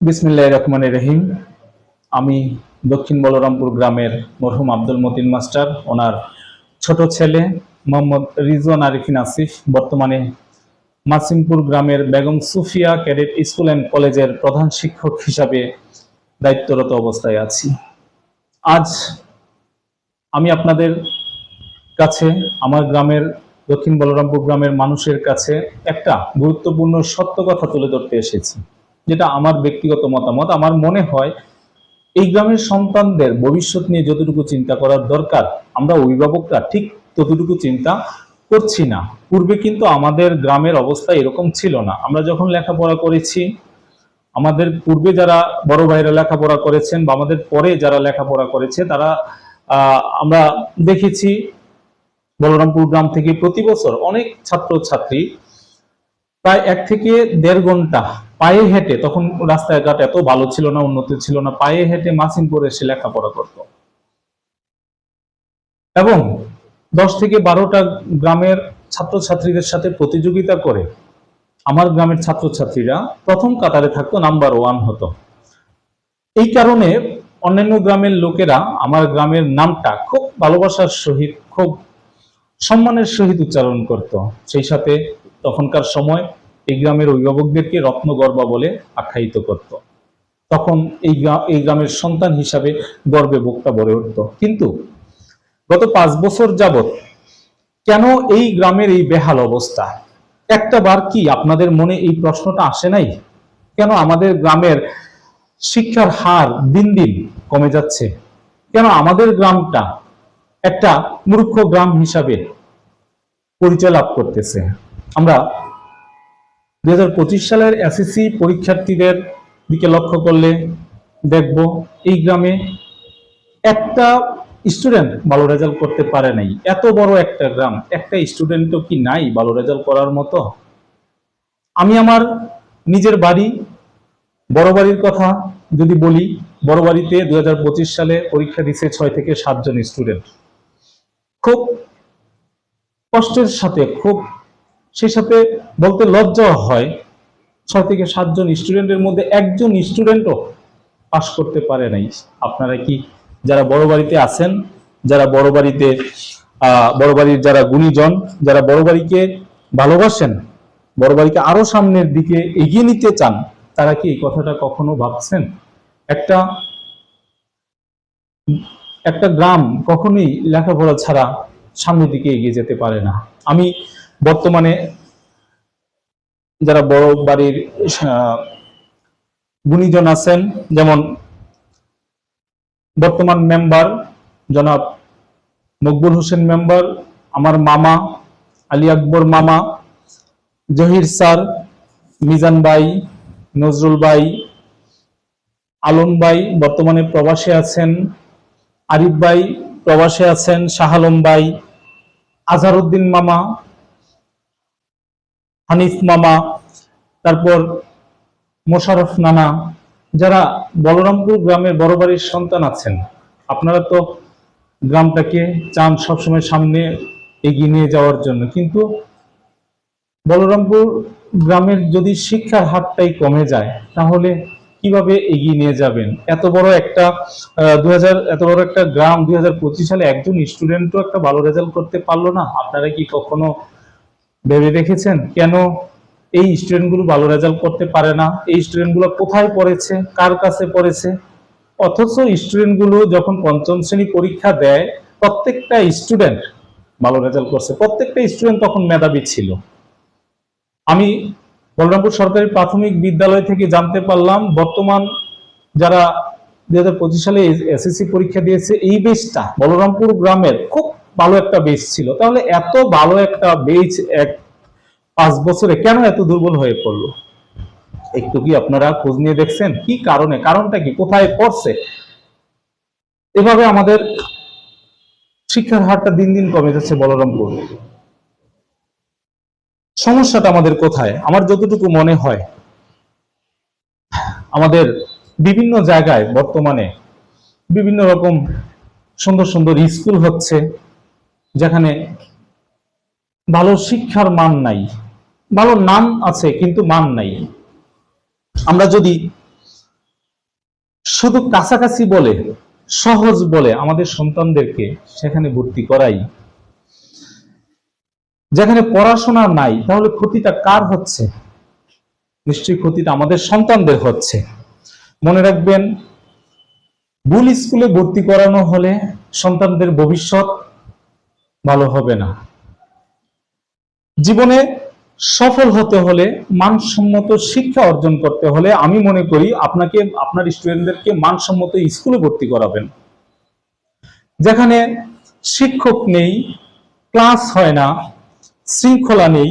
বিসমিল্লাহ রহমান রহিম। আমি দক্ষিণ বলরামপুর গ্রামের মরহুম আব্দুল মতিন মাস্টার, ওনার ছোট ছেলে মোহাম্মদ রিজওয়ান আরিফিন আসিফ, বর্তমানে মাসিমপুর গ্রামের Begum Sufia cadet school and কলেজের প্রধান শিক্ষক হিসাবে দায়িত্বরত অবস্থায় আছি। আজ আমি আপনাদের কাছে আমার গ্রামের দক্ষিণ বলরামপুর গ্রামের মানুষের কাছে একটা গুরুত্বপূর্ণ সত্য কথা তুলে ধরতে এসেছি। যেটা আমার ব্যক্তিগত মতামত, আমার মনে হয় এই গ্রামের সন্তানদের ভবিষ্যৎ নিয়ে যতটুকু চিন্তা করার দরকার, আমরা অভিভাবকরা ঠিক ততটুকু চিন্তা করছি না। পূর্বে কিন্তু আমাদের গ্রামের অবস্থা এরকম ছিল না। আমরা যখন লেখাপড়া করেছি, আমাদের পূর্বে যারা বড় ভাইরা লেখাপড়া করেছেন বা আমাদের পরে যারা লেখাপড়া করেছে, তারা আমরা দেখেছি বলরামপুর গ্রাম থেকে প্রতি বছর অনেক ছাত্র ছাত্রী প্রায় এক থেকে দেড় ঘণ্টা পায়ে হেঁটে, তখন রাস্তাঘাট এত ভালো ছিল না, উন্নত ছিল না, পায়ে হেঁটে মাসিমপুরে এসে লেখাপড়া করত। এবং দশ থেকে বারোটা গ্রামের ছাত্রছাত্রীদের সাথে প্রতিযোগিতা করে আমার গ্রামের ছাত্রছাত্রীরা প্রথম কাতারে থাকতো, নাম্বার ওয়ান হতো। এই কারণে অন্যান্য গ্রামের লোকেরা আমার গ্রামের নামটা খুব ভালোবাসার সহিত, খুব সম্মানের সহিত উচ্চারণ করত। সেই সাথে তখনকার সময় এই গ্রামের অভিভাবকদেরকে রত্নগর্বা বলে আখ্যায়িত করত। তখন এই এই গ্রামের সন্তান হিসাবে গর্বে বুকটা ভরে উঠত। কিন্তু গত পাঁচ বছর যাবত কেন এই গ্রামের এই বেহাল অবস্থা? একটা বার কি আপনাদের মনে এই প্রশ্নটা আসে নাই? কেন আমাদের গ্রামের শিক্ষার হার দিন দিন কমে যাচ্ছে? কেন আমাদের গ্রামটা একটা মূর্খ গ্রাম হিসাবে পরিচয় লাভ করতেছে? আমরা দুই হাজার পঁচিশ সালের এসএসসি পরীক্ষার্থীদের দিকে লক্ষ্য করলে দেখব এই গ্রামে একটা স্টুডেন্ট ভালো রেজাল্ট করতে পারে নাই। এত বড় একটা গ্রাম, একটা স্টুডেন্টও কি নাই ভালো রেজাল্ট করার মতো? আমি আমার নিজের বাড়ি, বড় বাড়ির কথা যদি বলি, বড় বাড়িতে দু হাজার পঁচিশ সালে পরীক্ষা দিছে ছয় থেকে সাতজন স্টুডেন্ট খুব কষ্টের সাথে, খুব সেই সাথে বলতে লজ্জা হয়, ছয় থেকে সাতজন স্টুডেন্টের মধ্যে একজন স্টুডেন্টও পাশ করতে পারে নাই। আপনারা কি যারা বড় বাড়িতে আছেন, যারা বড় বাড়িতে বড় বাড়ির যারা গুণীজন, যারা বড় বাড়িকে ভালোবাসেন, বড় বাড়িকে আরও সামনের দিকে এগিয়ে নিতে চান, তারা কি এই কথাটা কখনো ভাবছেন? একটা একটা গ্রাম কখনোই লেখাপড়া ছাড়া সামনের দিকে এগিয়ে যেতে পারে না। আমি বর্তমানে যারা বড় বাড়ির গুণীজন আছেন, যেমন বর্তমান মেম্বার জনাব মকবুল হোসেন মেম্বার, আমার মামা আলী আকবর মামা, জহির স্যার, মিজান ভাই, নজরুল ভাই, আলম ভাই বর্তমানে প্রবাসে আছেন, আরিফ ভাই প্রবাসে আছেন, শাহ আলম ভাই আজহারউদ্দিন মামা হানিফ মামা, তারপর মোশারফ নানা, যারা বলরামপুর গ্রামের বড় বাড়ির সন্তান আছেন, আপনারা তো গ্রামটাকে চান সবসময় সামনে এগিয়ে নিয়ে যাওয়ার জন্য। কিন্তু বলরামপুর গ্রামের যদি শিক্ষার হারটাই কমে যায়, তাহলে কীভাবে এগিয়ে নিয়ে যাবেন? এত বড় একটা দু হাজার এত বড় একটা গ্রাম দুই হাজার পঁচিশ সালে একজন স্টুডেন্টও একটা ভালো রেজাল্ট করতে পারল না। আপনারা কি কখনো ভেবে দেখেছেন? কেন এই স্টুডেন্টগুলো ভালো রেজাল্ট করতে পারে না? এই স্টুডেন্টগুলো কোথায় পড়েছে? কার কাছে পড়েছে? অথচ স্টুডেন্টগুলো যখন পঞ্চম শ্রেণি পরীক্ষা দেয়, প্রত্যেকটা স্টুডেন্ট ভালো রেজাল্ট করছে। প্রত্যেকটা স্টুডেন্ট তখন মেধাবী ছিল। আমি বলরামপুর সরকারি প্রাথমিক বিদ্যালয় থেকে জানতে পারলাম, বর্তমান যারা দুই হাজার পঁচিশ সালে এসএসসি পরীক্ষা দিয়েছে, এই বেচটা বলরামপুর গ্রামের খুব ভালো একটা বেচ ছিল। তাহলে এত ভালো একটা বেচ এক পাঁচ বছরে কেন এত দুর্বল হয়ে পড়ল? একটু কি আপনারা খোঁজ নিয়ে দেখছেন? কি কারণে? কারণটা কি? কোথায় পড়ছে? এভাবে আমাদের শিক্ষার হারটা দিন দিন কমে যাচ্ছে বলরামপুর। সমস্যাটা আমাদের কোথায়? আমার যতটুকু মনে হয়, আমাদের বিভিন্ন জায়গায় বর্তমানে বিভিন্ন রকম সুন্দর সুন্দর স্কুল হচ্ছে। যেখানে ভালো শিক্ষার মান নাই। ভালো নাম আছে, কিন্তু মান নাই। আমরা যদি শুধু কাছাকাছি বলে, সহজ বলে আমাদের সন্তানদেরকে সেখানে ভর্তি করাই, যেখানে পড়াশোনা নাই, তাহলে ক্ষতিটা কার হচ্ছে? নিশ্চয়ই ক্ষতিটা আমাদের সন্তানদের হচ্ছে। মনে রাখবেন, ভুল স্কুলে ভর্তি করানো হলে সন্তানদের ভবিষ্যৎ ভালো হবে না। জীবনে সফল হতে হলে, মানসম্মত শিক্ষা অর্জন করতে হলে আমি মনে করি আপনাকে, আপনার স্টুডেন্টদেরকে মানসম্মত স্কুলে ভর্তি করাবেন। যেখানে শিক্ষক নেই ক্লাস হয় না, শৃঙ্খলা নেই,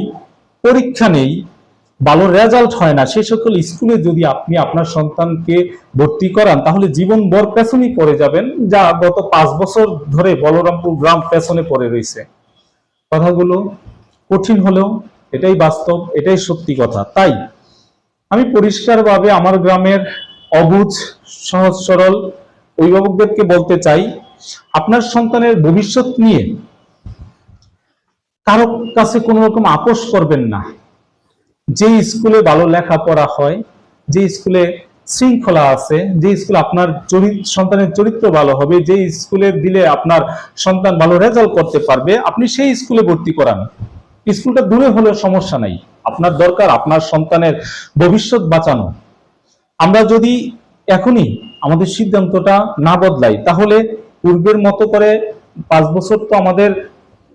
পরীক্ষা নেই ভালো রেজাল্ট হয় না। সেই সকল স্কুলে যদি আপনি আপনার সন্তানকে ভর্তি করান, তাহলে জীবন বর পেছনেই পড়ে যাবেন, যা গত পাঁচ বছর ধরে বলরামপুর গ্রাম পেছনে পড়ে রয়েছে। কথাগুলো কঠিন হলেও এটাই বাস্তব, এটাই সত্যি কথা। তাই আমি পরিষ্কারভাবে আমার গ্রামের অবুজ সহজ, সরল অভিভাবকদেরকে বলতে চাই, আপনার সন্তানের ভবিষ্যৎ নিয়ে কারও কাছে কোনো রকম আপোষ করবেন না। যে স্কুলে ভালো লেখাপড়া হয়, যে স্কুলে শৃঙ্খলা আছে, যে স্কুলে আপনার সন্তানের চরিত্র ভালো হবে, যে স্কুলে দিলে আপনার সন্তান ভালো রেজাল্ট করতে পারবে, আপনি সেই স্কুলে ভর্তি করান। স্কুলটা দূরে হলেও সমস্যা নাই। আপনার দরকার আপনার সন্তানের ভবিষ্যৎ বাঁচানো। আমরা যদি এখনই আমাদের সিদ্ধান্তটা না বদলাই, তাহলে পূর্বের মতো করে পাঁচ বছর তো আমাদের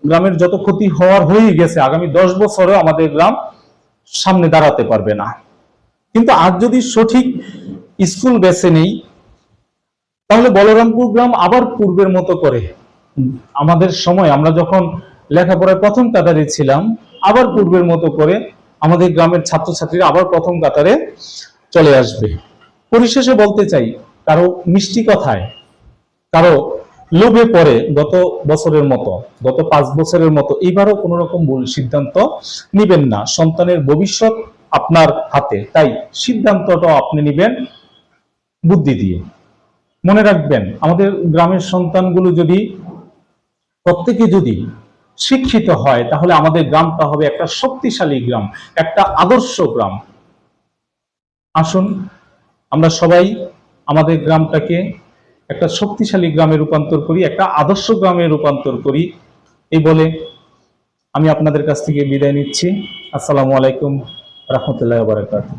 গ্রামের যত ক্ষতি হওয়ার হয়েই গেছে, আগামী দশ বছরেও আমাদের গ্রাম সামনে দাঁড়াতে পারবে না। কিন্তু আজ যদি সঠিক স্কুল বেছে নেই, তাহলে বলরামপুর গ্রাম আবার পূর্বের মতো করে। আমাদের সময় আমরা যখন লেখাপড়ায় প্রথম কাতারে ছিলাম, আবার পূর্বের মতো করে আমাদের গ্রামের ছাত্রছাত্রীরা আবার প্রথম কাতারে চলে আসবে। পরিশেষে বলতে চাই, কারও মিষ্টি কথায়, কারও লোভে পড়ে গত বছরের মতো, গত পাঁচ বছরের মতো এবারও কোনো রকম ভুল সিদ্ধান্ত নিবেন না। সন্তানের ভবিষ্যৎ আপনার হাতে, তাই সিদ্ধান্তটা আপনি নিবেন বুদ্ধি দিয়ে। মনে রাখবেন, আমাদের গ্রামের সন্তানগুলো যদি, প্রত্যেকে যদি শিক্ষিত হয়, তাহলে আমাদের গ্রামটা হবে একটা শক্তিশালী গ্রাম, একটা আদর্শ গ্রাম। আসুন, আমরা সবাই আমাদের গ্রামটাকে একটা শক্তিশালী গ্রামে রূপান্তর করি, একটা আদর্শ গ্রামে রূপান্তর করি। এই বলে আমি আপনাদের কাছ থেকে বিদায় নিচ্ছি। আসসালামু আলাইকুম, রহমতুল্লাহ বারাকাতুহ।